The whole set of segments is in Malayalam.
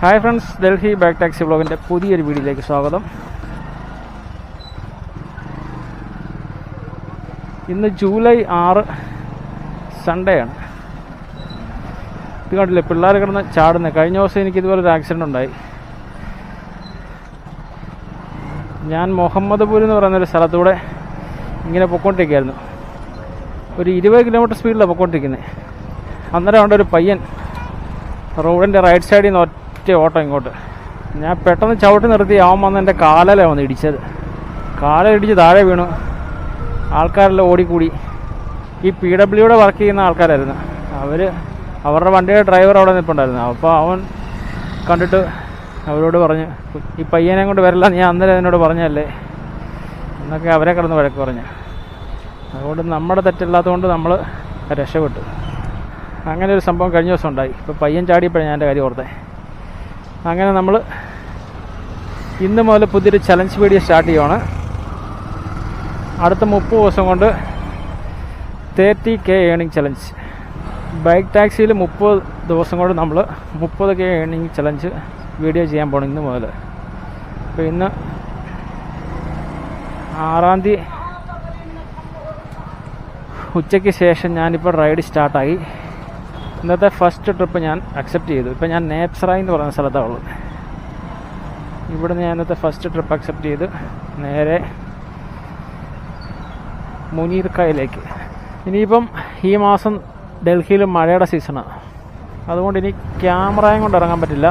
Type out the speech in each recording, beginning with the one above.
Hi friends Delhi bike taxi ബ്ലോഗിന്റെ പുതിയൊരു വീഡിയോയിലേക്ക് സ്വാഗതം. ഇന്ന് ജൂലൈ ആറ് സൺഡേ ആണ് ഇത് കണ്ടില്ലേ പിള്ളേർ കിടന്ന് ചാടുന്നത് കഴിഞ്ഞ ദിവസം എനിക്ക് ഇതുപോലെ ഒരു ആക്സിഡന്റ് ഉണ്ടായി. ഞാൻ മുഹമ്മദ്പൂർ എന്ന് പറയുന്ന ഒരു സ്ഥലത്തൂടെ ഇങ്ങനെ പൊക്കോണ്ടിരിക്കുകയായിരുന്നു ഒരു ഇരുപത് കിലോമീറ്റർ സ്പീഡിലാണ് പൊക്കോണ്ടിരിക്കുന്നത് അന്നേരം അവിടെ ഒരു പയ്യൻ റോഡിന്റെ റൈറ്റ് സൈഡിൽ നിന്ന് ഒറ്റ ഓട്ടം ഇങ്ങോട്ട്. ഞാൻ പെട്ടെന്ന് ചവിട്ടി നിർത്തി അവൻ വന്ന് എന്റെ കാലല വന്ന് ഇടിച്ചത്. കാല ഇടിച്ച് താഴെ വീണു. ആൾക്കാരെല്ലാം ഓടിക്കൂടി. ഈ പി ഡബ്ല്യൂടെ വർക്ക് ചെയ്യുന്ന ആൾക്കാരായിരുന്നു. അവർ അവരുടെ വണ്ടിയുടെ ഡ്രൈവർ അവിടെ നിൽപ്പുണ്ടായിരുന്നു അപ്പോൾ അവൻ കണ്ടിട്ട് അവരോട് പറഞ്ഞു ഈ പയ്യനെ കൊണ്ട് വരില്ല നീ അന്നേരം എന്നോട് പറഞ്ഞല്ലേ എന്നൊക്കെ അവരെ കിടന്ന് വഴക്ക് പറഞ്ഞു. അതുകൊണ്ട് നമ്മുടെ തെറ്റില്ലാത്തതുകൊണ്ട് നമ്മൾ രക്ഷപ്പെട്ടു. അങ്ങനെ ഒരു സംഭവം കഴിഞ്ഞ ദിവസം ഉണ്ടായി. ഇപ്പോൾ പയ്യൻ ചാടിയപ്പോഴാണ് ഞാൻ എന്റെ കാര്യം ഓർത്തേ അങ്ങനെ നമ്മൾ ഇന്ന് മുതൽ പുതിയൊരു ചലഞ്ച് വീഡിയോ സ്റ്റാർട്ട് ചെയ്യുവാണ്. അടുത്ത മുപ്പത് ദിവസം കൊണ്ട് thirty K earning challenge bike ടാക്സിയിൽ മുപ്പത് ദിവസം കൊണ്ട് നമ്മൾ മുപ്പത് കെ ഏണിംഗ് ചലഞ്ച് വീഡിയോ ചെയ്യാൻ പോകണം ഇന്ന് മുതൽ. അപ്പോൾ ഇന്ന് ആറാം തീയതി ഉച്ചയ്ക്ക് ശേഷം ഞാനിപ്പോൾ റൈഡ് സ്റ്റാർട്ടായി ഇന്നത്തെ ഫസ്റ്റ് ട്രിപ്പ് ഞാൻ അക്സെപ്റ്റ് ചെയ്തു. ഇപ്പം ഞാൻ നേപ്സറായി എന്ന് പറയുന്ന സ്ഥലത്താണ് ഉള്ളത്. ഇവിടുന്ന് ഞാൻ ഇന്നത്തെ ഫസ്റ്റ് ട്രിപ്പ് അക്സെപ്റ്റ് ചെയ്ത്. നേരെ മുനീർ മുനീർക്കായിലേക്ക് ഇനിയിപ്പം ഈ മാസം ഡൽഹിയിൽ മഴയുടെ സീസണാണ് അതുകൊണ്ട് ഇനി ക്യാമറയും കൊണ്ട് ഇറങ്ങാൻ പറ്റില്ല.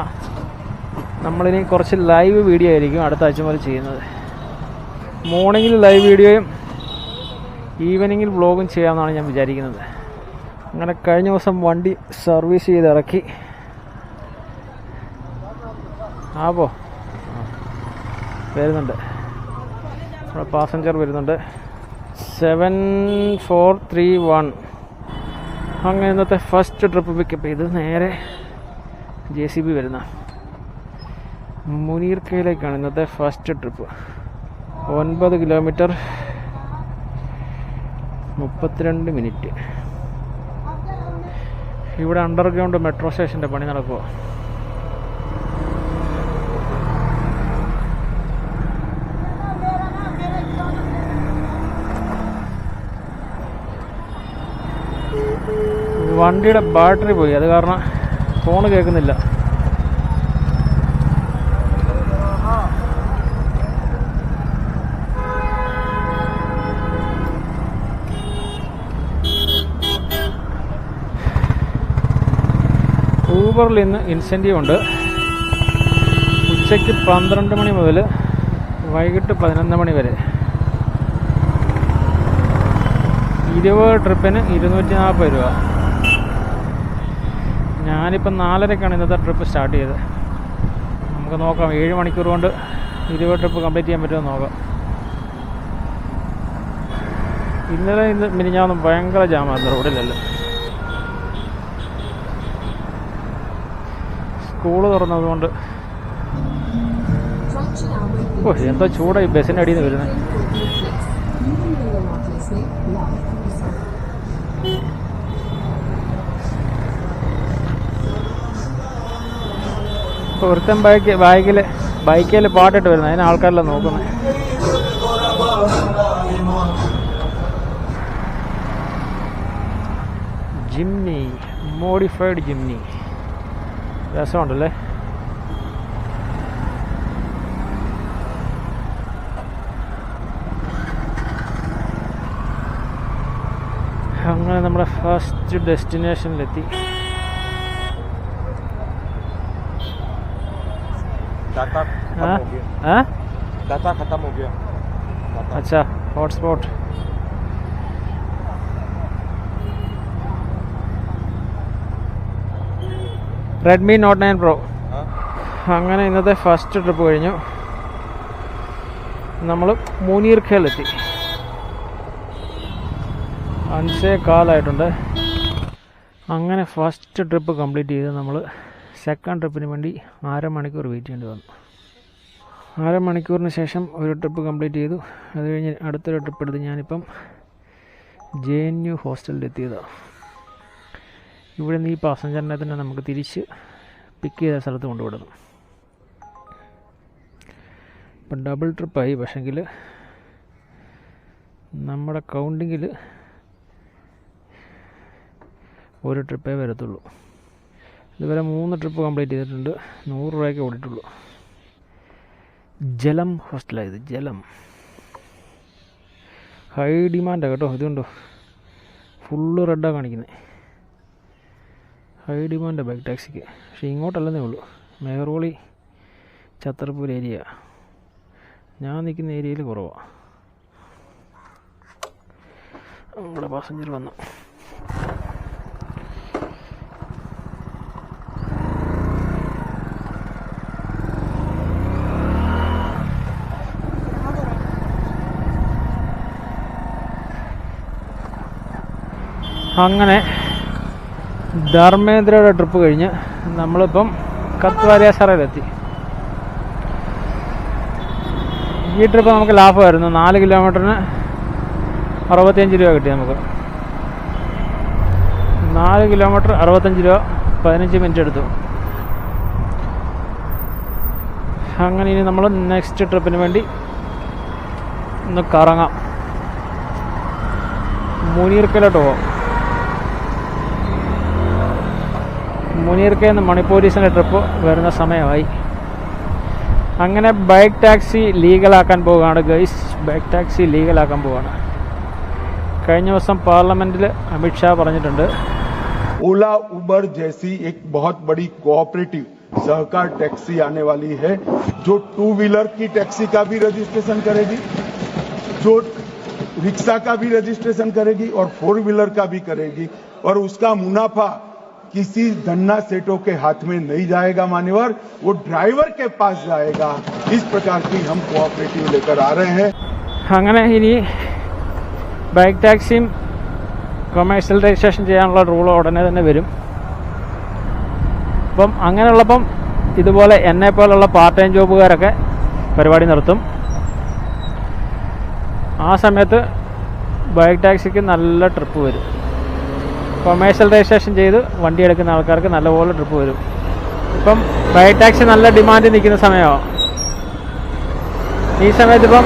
നമ്മളിനി കുറച്ച് ലൈവ് വീഡിയോ ആയിരിക്കും അടുത്ത ആഴ്ച മുതൽ ചെയ്യുന്നത്. മോർണിംഗിൽ ലൈവ് വീഡിയോയും ഈവനിങ്ങിൽ വ്ളോഗും ചെയ്യാമെന്നാണ് ഞാൻ വിചാരിക്കുന്നത്. അങ്ങനെ കഴിഞ്ഞ ദിവസം വണ്ടി സർവീസ് ചെയ്ത് ഇറക്കി ആ പോ. ആ. വരുന്നുണ്ട്. നമ്മുടെ പാസഞ്ചർ വരുന്നുണ്ട്. Seven four three one. അങ്ങനെ ഇന്നത്തെ ഫസ്റ്റ് ട്രിപ്പ് പിക്കപ്പ് ചെയ്ത് നേരെ ജെ സി ബി വരുന്ന മുനീർക്കയിലേക്കാണ് ഇന്നത്തെ ഫസ്റ്റ് ട്രിപ്പ് ഒൻപത് കിലോമീറ്റർ മുപ്പത്തിരണ്ട് മിനിറ്റ് ഇവിടെ അണ്ടർഗ്രൗണ്ട് മെട്രോ സ്റ്റേഷന്റെ പണി നടക്കുക വണ്ടിയുടെ ബാറ്ററി പോയി. അത് കാരണം ഫോൺ കേൾക്കുന്നില്ല. ഊബറിൽ ഇന്ന് ഇൻസെന്റീവ് ഉണ്ട്. ഉച്ചയ്ക്ക് പന്ത്രണ്ട് മണി മുതൽ വൈകിട്ട് പതിനൊന്ന് മണി വരെ. ഇരുപത് ട്രിപ്പിന് ഇരുന്നൂറ്റി നാൽപ്പത് രൂപ. ഞാനിപ്പം നാലരക്കാണ് ഇന്നത്തെ ട്രിപ്പ് സ്റ്റാർട്ട് ചെയ്തത്. നമുക്ക് നോക്കാം ഏഴ് മണിക്കൂർ കൊണ്ട് ഇരുപത് ട്രിപ്പ് കംപ്ലീറ്റ് ചെയ്യാൻ പറ്റുമോ നോക്കാം. ഇന്നലെ ഇന്ന് മിനിഞ്ഞാന്ന് ഭയങ്കര ജാമായിരുന്നു റോഡിലല്ല സ്കൂൾ തുറന്നതുകൊണ്ട്. ഓ എന്തോ ചൂടായി ബസ്സിന്റെ അടിയിൽ നിന്ന് വരുന്നത് ഒരുത്തൻ ബൈക്ക് ബൈക്കിൽ ബൈക്കിൽ പാട്ടിട്ട് വരുന്നത് അതിന് ആൾക്കാരെല്ലാം നോക്കുന്നത് ജിംനി മോഡിഫൈഡ് ജിംനി. രസമുണ്ടല്ലേ അങ്ങനെ നമ്മുടെ ഫസ്റ്റ് ഡെസ്റ്റിനേഷനിലെത്തി डाटा खत्म हाँ? हो गया हाँ डाटा खत्म हो गया डाटा अच्छा hotspot Redmi Note nine Pro അങ്ങനെ ഇന്നത്തെ ഫസ്റ്റ് ട്രിപ്പ് കഴിഞ്ഞു. നമ്മൾ മുനീർഖയിലെത്തി അഞ്ചേ കാലായിട്ടുണ്ട്. അങ്ങനെ ഫസ്റ്റ് ട്രിപ്പ് കംപ്ലീറ്റ് ചെയ്ത് നമ്മൾ സെക്കൻഡ് ട്രിപ്പിന് വേണ്ടി അരമണിക്കൂർ വെയിറ്റ് ചെയ്യേണ്ടി വന്നു. അരമണിക്കൂറിന് ശേഷം ഒരു ട്രിപ്പ് കംപ്ലീറ്റ് ചെയ്തു. അത് കഴിഞ്ഞ് അടുത്തൊരു ട്രിപ്പ് എടുത്ത് ഞാനിപ്പം ജെ എൻ യു ഹോസ്റ്റലിൽ എത്തിയതാണ് ഇവിടെ നിന്ന് ഈ പാസഞ്ചറിനെ തന്നെ നമുക്ക് തിരിച്ച് പിക്ക് ചെയ്ത സ്ഥലത്ത് കൊണ്ടുവിടണം. ഇപ്പം ഡബിൾ ട്രിപ്പായി പക്ഷെങ്കിൽ നമ്മുടെ കൗണ്ടിങ്ങിൽ ഒരു ട്രിപ്പേ വരത്തുള്ളൂ. ഇതുവരെ മൂന്ന് ട്രിപ്പ് കംപ്ലീറ്റ് ചെയ്തിട്ടുണ്ട്. നൂറ് രൂപയൊക്കെ ഓടിയിട്ടുള്ളൂ. ജലം ഹോസ്റ്റലായത് ജലം. ഹൈ ഡിമാൻഡാണ് കേട്ടോ. ഇതുണ്ടോ? ഫുള്ള് റെഡാണ് കാണിക്കുന്നത് ഹൈ ഡിമാൻഡ് ബൈക്ക് ടാക്സിക്ക് പക്ഷേ ഇങ്ങോട്ടല്ലെന്നേ ഉള്ളൂ. മേഹറോളി ഛത്തർപൂർ ഏരിയ. ഞാൻ നിൽക്കുന്ന ഏരിയയിൽ കുറവാണ് നമ്മുടെ പാസഞ്ചർ വന്നു. അങ്ങനെ ധർമ്മേന്ദ്രയുടെ ട്രിപ്പ് കഴിഞ്ഞ് നമ്മളിപ്പം കത്വാരിയ സറയിലെത്തി ഈ ട്രിപ്പ് നമുക്ക് ലാഭമായിരുന്നു. നാല് കിലോമീറ്ററിന് അറുപത്തിയഞ്ച് രൂപ കിട്ടി നമുക്ക്. നാല് കിലോമീറ്റർ അറുപത്തഞ്ച് രൂപ പതിനഞ്ച് മിനിറ്റ് എടുത്തു. അങ്ങനെ ഇനി നമ്മൾ നെക്സ്റ്റ് ട്രിപ്പിന് വേണ്ടി ഒന്ന് കറങ്ങാം. മുനീർക്കലോട്ട് പോവാം. മുനീർക്കയിൽ നിന്ന് മണിപ്പൂരീസിൻ്റെ ട്രിപ്പ് വരുന്ന സമയമായി അങ്ങനെ ബൈക്ക് ടാക്സി ലീഗലാക്കാൻ പോവുകയാണ് ഗൈസ് ബൈക്ക് ടാക്സി ലീഗലാക്കാൻ പോവുകയാണ് കഴിഞ്ഞ ദിവസം പാർലമെൻറ്റിൽ അമിത്ഷാ പറഞ്ഞിട്ടുണ്ട് ओला उबर जैसी एक बहुत बड़ी कोऑपरेटिव सहकार टैक्सी आने वाली है जो टू व्हीलर की टैक्सी का भी रजिस्ट्रेशन करेगी जो रिक्शा का भी रजिस्ट्रेशन करेगी और फोर व्हीलर का भी करेगी और उसका मुनाफा किसी धन्ना सेठों के हाथ में नहीं जाएगा मान्यवर वो ड्राइवर के पास जाएगा इस प्रकार की हम कोऑपरेटिव लेकर आ रहे हैं അങ്ങനെ ഇനി ബൈക്ക് ടാക്സിയും കൊമേഴ്സ്യൽ രജിസ്ട്രേഷൻ ചെയ്യാനുള്ള റൂൾ ഉടനെ തന്നെ വരും അപ്പം അങ്ങനെയുള്ളപ്പം ഇതുപോലെ എന്നെ പോലുള്ള പാർട്ട് ടൈം ജോബുകാരൊക്കെ പരിപാടി നിർത്തും ആ സമയത്ത് ബൈക്ക് ടാക്സിക്ക് നല്ല ട്രിപ്പ് വരും കൊമേഴ്സ്യൽ രജിസ്ട്രേഷൻ ചെയ്ത് വണ്ടി എടുക്കുന്ന ആൾക്കാർക്ക് നല്ലപോലെ ട്രിപ്പ് വരും. ഇപ്പം ബൈക്ക് ടാക്സി നല്ല ഡിമാൻഡ് നിൽക്കുന്ന സമയമാണ് ഈ സമയത്ത് ഇപ്പം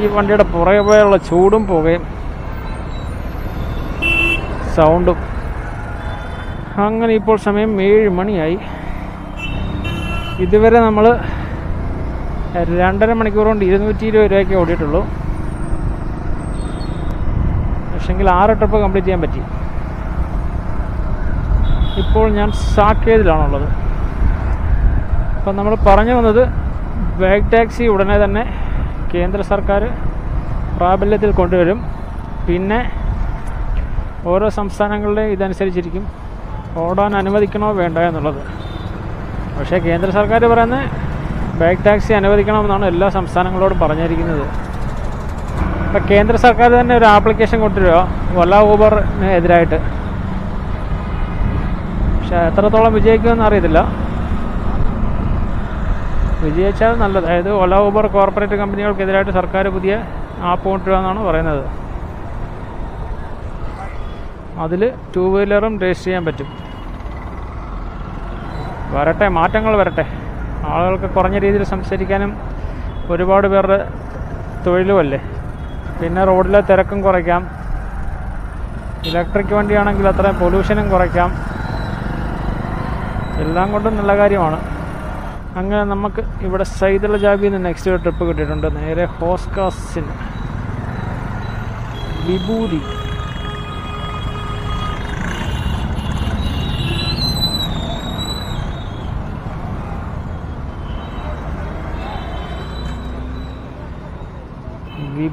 ഈ വണ്ടിയുടെ പുറകെ പോയുള്ള ചൂടും പുകയും സൗണ്ടും അങ്ങനെ ഇപ്പോൾ സമയം ഏഴ് മണിയായി. ഇതുവരെ നമ്മൾ രണ്ടര മണിക്കൂർ കൊണ്ട് ഇരുന്നൂറ്റി ഇരുപത് രൂപയ്ക്ക് ഓടിയിട്ടുള്ളൂ. പക്ഷെങ്കിൽ ആറ് ട്രിപ്പ് കംപ്ലീറ്റ് ചെയ്യാൻ പറ്റി. ഇപ്പോൾ ഞാൻ സാക്കേതിലാണുള്ളത്. അപ്പം നമ്മൾ പറഞ്ഞു വന്നത് ബാഗ് ടാക്സി ഉടനെ തന്നെ കേന്ദ്ര സർക്കാർ പ്രാബല്യത്തിൽ കൊണ്ടുവരും. പിന്നെ ഓരോ സംസ്ഥാനങ്ങളുടെയും ഇതനുസരിച്ചിരിക്കും. ഓടാൻ അനുവദിക്കണോ വേണ്ട എന്നുള്ളത്. പക്ഷേ കേന്ദ്ര സർക്കാർ പറയുന്നത് ബാഗ് ടാക്സി അനുവദിക്കണമെന്നാണ് എല്ലാ സംസ്ഥാനങ്ങളോടും പറഞ്ഞിരിക്കുന്നത്. അപ്പം കേന്ദ്ര സർക്കാർ തന്നെ ഒരു ആപ്ലിക്കേഷൻ കൊണ്ടുവരിക ഒല ഊബറിന് എതിരായിട്ട്. പക്ഷെ എത്രത്തോളം വിജയിക്കുമെന്ന് അറിയത്തില്ല. വിജയിച്ചാൽ നല്ലത്. അതായത് ഒല ഊബർ കോർപ്പറേറ്റ് കമ്പനികൾക്കെതിരായിട്ട് സർക്കാർ പുതിയ ആപ്പ് കൊണ്ടുവരിക എന്നാണ് പറയുന്നത്. അതിൽ ടൂ വീലറും രജിസ്റ്റർ ചെയ്യാൻ പറ്റും. വരട്ടെ മാറ്റങ്ങൾ വരട്ടെ. ആളുകൾക്ക് കുറഞ്ഞ രീതിയിൽ സംസാരിക്കാനും ഒരുപാട് പേരുടെ തൊഴിലുമല്ലേ? പിന്നെ റോഡിലെ തിരക്കും കുറയ്ക്കാം. ഇലക്ട്രിക് വണ്ടിയാണെങ്കിൽ അത്ര പൊല്യൂഷനും കുറയ്ക്കാം. എല്ലാം കൊണ്ടും നല്ല കാര്യമാണ്. അങ്ങനെ നമുക്ക് ഇവിടെ സൈദുള്ള ജാബിയിൽ നിന്ന് നെക്സ്റ്റ് ട്രിപ്പ് കിട്ടിയിട്ടുണ്ട്. നേരെ ഹോസ്കാസിന്. വിഭൂതി.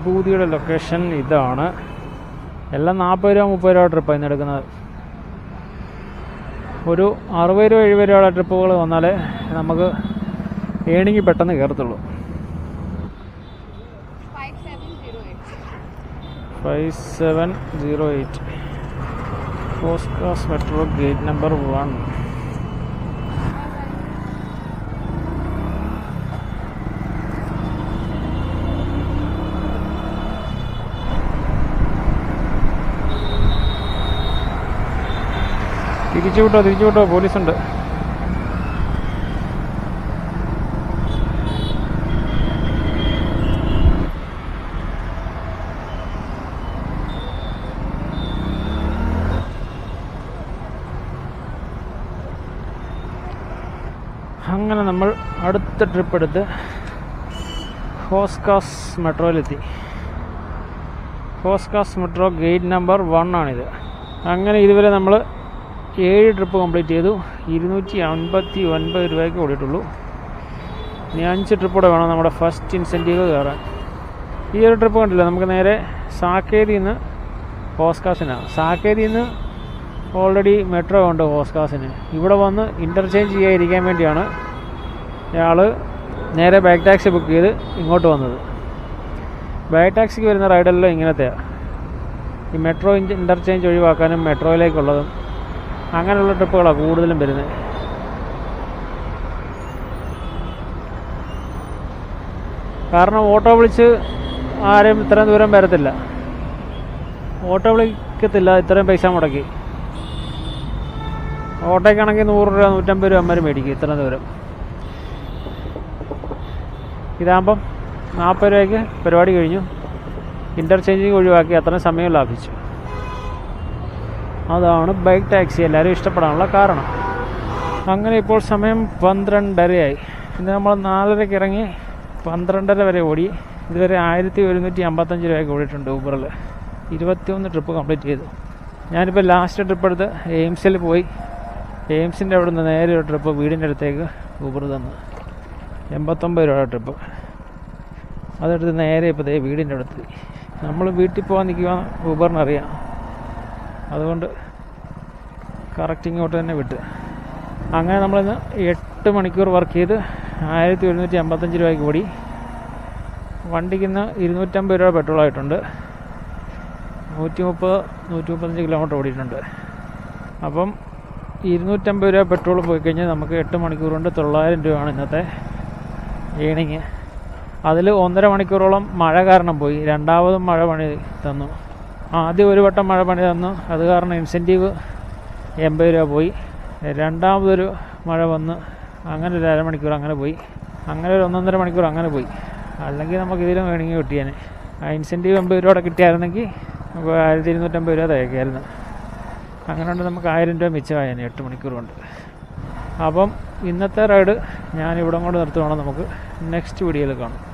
വിഭൂതിയുടെ ലൊക്കേഷൻ ഇതാണ്. എല്ലാം നാൽപ്പത് രൂപ മുപ്പത് രൂപ ട്രിപ്പാണ് ഇന്ന് എടുക്കുന്നത്. ഒരു അറുപത് രൂപ എഴുപത് രൂപയുടെ ട്രിപ്പുകൾ വന്നാലേ നമുക്ക് ഏണിങ് പെട്ടെന്ന് കയറത്തുള്ളൂ. 5708. Five seven zero eight first class metro gate number one തിരിച്ചു വിട്ടോ തിരിച്ചു വിട്ടോ പോലീസുണ്ട്. അങ്ങനെ നമ്മൾ അടുത്ത ട്രിപ്പ് എടുത്ത് Hauz Khas മെട്രോയിലെത്തി. Hauz Khas metro gate number one ആണിത്. അങ്ങനെ ഇതുവരെ നമ്മൾ ഏഴ് ട്രിപ്പ് കംപ്ലീറ്റ് ചെയ്തു. ഇരുന്നൂറ്റി അൻപത്തി ഒൻപത് രൂപയ്ക്ക് ഓടിയിട്ടുള്ളൂ. ഇനി അഞ്ച് ട്രിപ്പ് കൂടെ വേണം നമ്മുടെ ഫസ്റ്റ് ഇൻസെന്റീവ് കയറാൻ. ഈ ഒരു ട്രിപ്പ് കണ്ടില്ല? നമുക്ക് നേരെ സാക്കേതിൽ നിന്ന് ഹോസ്കാസിനാണ് സാക്കേതിൽ നിന്ന് ഓൾറെഡി മെട്രോ ഉണ്ട് ഹോസ്കാസിന് ഇവിടെ വന്ന് ഇന്റർചേഞ്ച് ചെയ്യാതിരിക്കാൻ വേണ്ടിയാണ് ഇയാൾ നേരെ ബാക്ക് ടാക്സി ബുക്ക് ചെയ്ത് ഇങ്ങോട്ട് വന്നത്. ബാക്ക് ടാക്സിക്ക് വരുന്ന റൈഡെല്ലാം ഇങ്ങനത്തെയാണ് ഈ മെട്രോ ഇന്റർചേഞ്ച് ഒഴിവാക്കാനും മെട്രോയിലേക്കുള്ളതും അങ്ങനെയുള്ള ട്രിപ്പുകളാണ് കൂടുതലും വരുന്നത്. കാരണം ഓട്ടോ വിളിച്ച് ആരും ഇത്രയും ദൂരം വരത്തില്ല. ഓട്ടോ വിളിക്കത്തില്ല ഇത്രയും പൈസ മുടക്കി. ഓട്ടോയ്ക്കാണെങ്കിൽ നൂറ് രൂപ നൂറ്റമ്പത് രൂപ അമ്മര് മേടിക്കും ഇത്ര ദൂരം. ഇതാകുമ്പം നാൽപ്പത് രൂപയ്ക്ക് പരിപാടി കഴിഞ്ഞു. ഇന്റർചേഞ്ചിങ് ഒഴിവാക്കി അത്രയും സമയം ലാഭിച്ചു. അതാണ് ബൈക്ക് ടാക്സി എല്ലാവരും ഇഷ്ടപ്പെടാനുള്ള കാരണം. അങ്ങനെ ഇപ്പോൾ സമയം പന്ത്രണ്ടരയായി. ഇന്ന് നമ്മൾ നാലരയ്ക്ക് ഇറങ്ങി പന്ത്രണ്ടര വരെ ഓടി. ഇതുവരെ ആയിരത്തി ഒരുന്നൂറ്റി അമ്പത്തഞ്ച് രൂപയ്ക്ക് ഓടിയിട്ടുണ്ട് ഊബറിൽ ഇരുപത്തിയൊന്ന് ട്രിപ്പ് കംപ്ലീറ്റ് ചെയ്തു. ഞാനിപ്പോൾ ലാസ്റ്റ് ട്രിപ്പ് എടുത്ത് എയിംസിൽ പോയി. എയിംസിന്റെ അവിടെ നിന്ന് നേരെ ഒരു ട്രിപ്പ് വീടിന്റെ അടുത്തേക്ക് ഊബർ തന്നു. എൺപത്തൊമ്പത് രൂപ ട്രിപ്പ് അതെടുത്ത് നേരെ ഇപ്പോൾ ദേ വീടിന്റെ അടുത്ത്. നമ്മൾ വീട്ടിൽ പോകാൻ നിൽക്കുക ഊബറിനറിയാം. അതുകൊണ്ട് കറക്റ്റ് ഇങ്ങോട്ട് തന്നെ വിട്ട്. അങ്ങനെ നമ്മളിന്ന് എട്ട് മണിക്കൂർ വർക്ക് ചെയ്ത് ആയിരത്തി ഒരുന്നൂറ്റി അമ്പത്തഞ്ച് രൂപയ്ക്ക് ഓടി. വണ്ടിക്ക് ഇന്ന് ഇരുന്നൂറ്റമ്പത് രൂപ പെട്രോൾ ആയിട്ടുണ്ട്. നൂറ്റി മുപ്പത് നൂറ്റി മുപ്പത്തഞ്ച് കിലോമീറ്റർ ഓടിയിട്ടുണ്ട്. അപ്പം ഇരുന്നൂറ്റമ്പത് രൂപ പെട്രോൾ പോയി കഴിഞ്ഞാൽ നമുക്ക് എട്ട് മണിക്കൂർ കൊണ്ട് തൊള്ളായിരം രൂപയാണ് ഇന്നത്തെ ഏണിങ് അതിൽ ഒന്നര മണിക്കൂറോളം മഴ കാരണം പോയി. രണ്ടാമതും മഴ പണി തന്നു. ആദ്യം ഒരു വട്ടം മഴ പണി തന്നു. അത് കാരണം ഇൻസെന്റീവ് എൺപത് രൂപ പോയി. രണ്ടാമതൊരു മഴ വന്ന്. അങ്ങനെ ഒരു അരമണിക്കൂർ അങ്ങനെ പോയി. അങ്ങനെ ഒരു ഒന്നൊന്നര മണിക്കൂർ അങ്ങനെ പോയി. അല്ലെങ്കിൽ നമുക്ക് ഇതിലും വേണമെങ്കിൽ കിട്ടിയേനെ. ആ ഇൻസെന്റീവ് എൺപത് രൂപ കിട്ടിയായിരുന്നെങ്കിൽ നമുക്ക് ആയിരത്തി ഇരുന്നൂറ്റമ്പത് രൂപ തയ്ക്കായിരുന്നു അങ്ങനെ കൊണ്ട് നമുക്ക് ആയിരം രൂപ മിച്ചമായേനെ എട്ട് മണിക്കൂർ കൊണ്ട്. അപ്പം ഇന്നത്തെ റൈഡ് ഞാൻ ഇവിടെ കൊണ്ട് നിർത്തുവാണ്. നമുക്ക് നെക്സ്റ്റ് വീഡിയോയിൽ കാണാം.